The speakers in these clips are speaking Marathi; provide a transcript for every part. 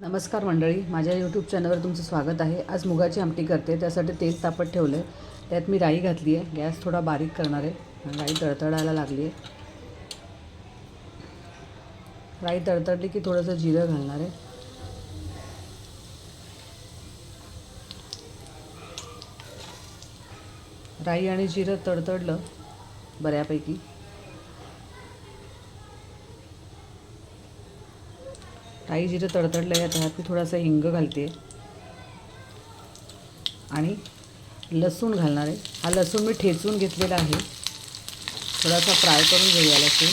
नमस्कार मंडळी माझ्या यूट्यूब चॅनलवर तुमचं स्वागत आहे. आज मुगाची आमटी करते त्यासाठी तेल तापत ठेवलं आहे त्यात मी राई घातली आहे. गॅस थोडा बारीक करणार आहे. राई तडतडायला लागली आहे. राई तडतडली की थोडंसं जिरं घालणार आहे. राई आणि जिरं तडतडलं बऱ्यापैकी. राई जिरं तडतडलं आहे त्यात मी थोडासा हिंग घालते आणि लसूण घालणार आहे. हा लसूण मी ठेचून घेतलेला आहे. थोडासा फ्राय करून घेऊया लसूण.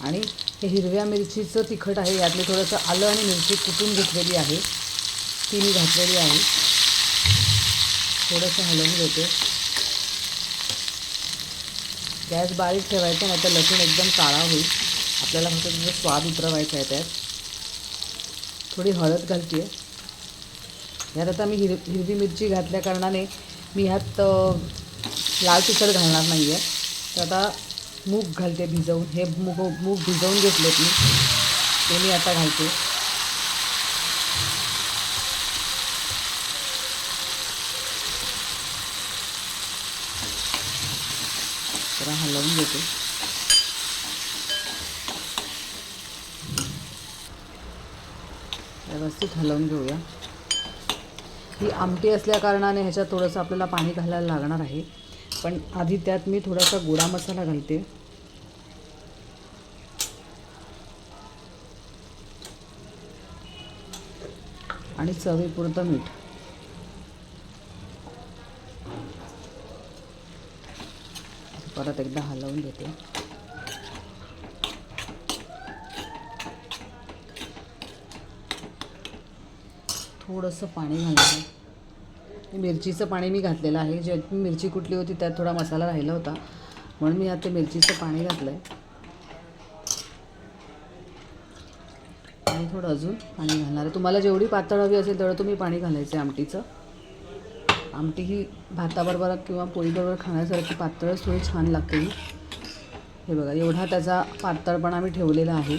आणि हे हिरव्या मिरचीचं तिखट आहे यातले थोडंसं आलं आणि मिरची कुटून घेतलेली आहे. ती मी घातलेली आहे. थोडंसं हलवून घेते. गॅस बारीक ठेवायचा नाही तर लसूण एकदम काळा होईल. आपल्याला फक्त त्याचा स्वाद उतरवायचा आहे त्यात. थोडी हळद घालते आहे यात आता मी हिर हिरवी मिरची घातल्या कारणाने मी ह्यात लाल तिखट घालणार नाही आहे तर आता मूग घालते भिजवून. हे मूग मूग भिजवून घेतलेत मी. ते मी आता घालते. जरा हलवून घेते. व्यवस्थित हलवून घेऊया. ही आमटी असल्या कारणाने ह्याच्यात थोडंसं आपल्याला पाणी घालायला लागणार आहे. पण आधी त्यात मी थोडासा गोडा मसाला घालते. आणि चवीपुरतं मीठ. परत एकदा हलवून घेते. थोडंसं पाणी घालणार आहे मिरचीचं पाणी मी घातलेलं आहे. जे मिरची कुठली होती त्यात थोडा मसाला राहिला होता. म्हणून मी आता मिरचीचं पाणी घातलं आहे आणि थोडं अजून पाणी घालणार आहे. तुम्हाला जेवढी पातळ हवी असेल तेवढं तुम्ही पाणी घालायचं आहे आमटीचं. आमटी ही भाताबरोबर किंवा पोळीबरोबर खाण्यासारखी पातळच थोडी छान लागते हे. बघा एवढा त्याचा पातळपणा मी ठेवलेला आहे.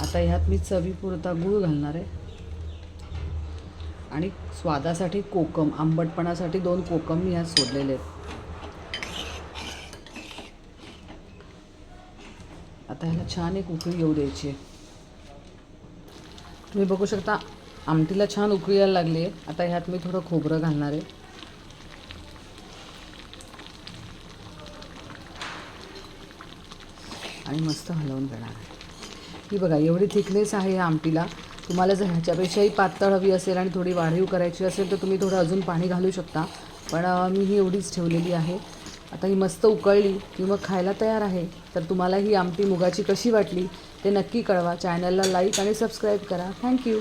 आता ह्यात मी चवीपुरता गूळ घालणार आहे. आणि स्वादासाठी कोकम आंबटपणासाठी दोन कोकम मी ह्यात सोडलेले आहेत. आता ह्याला छान एक उकळी येऊ द्यायची आहे. तुम्ही बघू शकता आमटीला छान उकळी यायला लागली आहे आता ह्यात मी थोडं खोबरं घालणार आहे. आणि मस्त हलवून घेणार आहे. ही बघा एवढी थिकनेस आहे या आमटीला. तुम्हाला जर ह्याच्यापेक्षाही पातळ हवी असेल आणि थोडी वाढीव करायची असेल तर तुम्ही थोडं अजून पाणी घालू शकता. पण मी ही एवढीच ठेवलेली आहे. आता ही मस्त उकळली की मग खायला तयार आहे तर तुम्हाला ही आमटी मुगाची कशी वाटली ते नक्की कळवा. चॅनलला लाईक आणि सबस्क्राईब करा. थँक्यू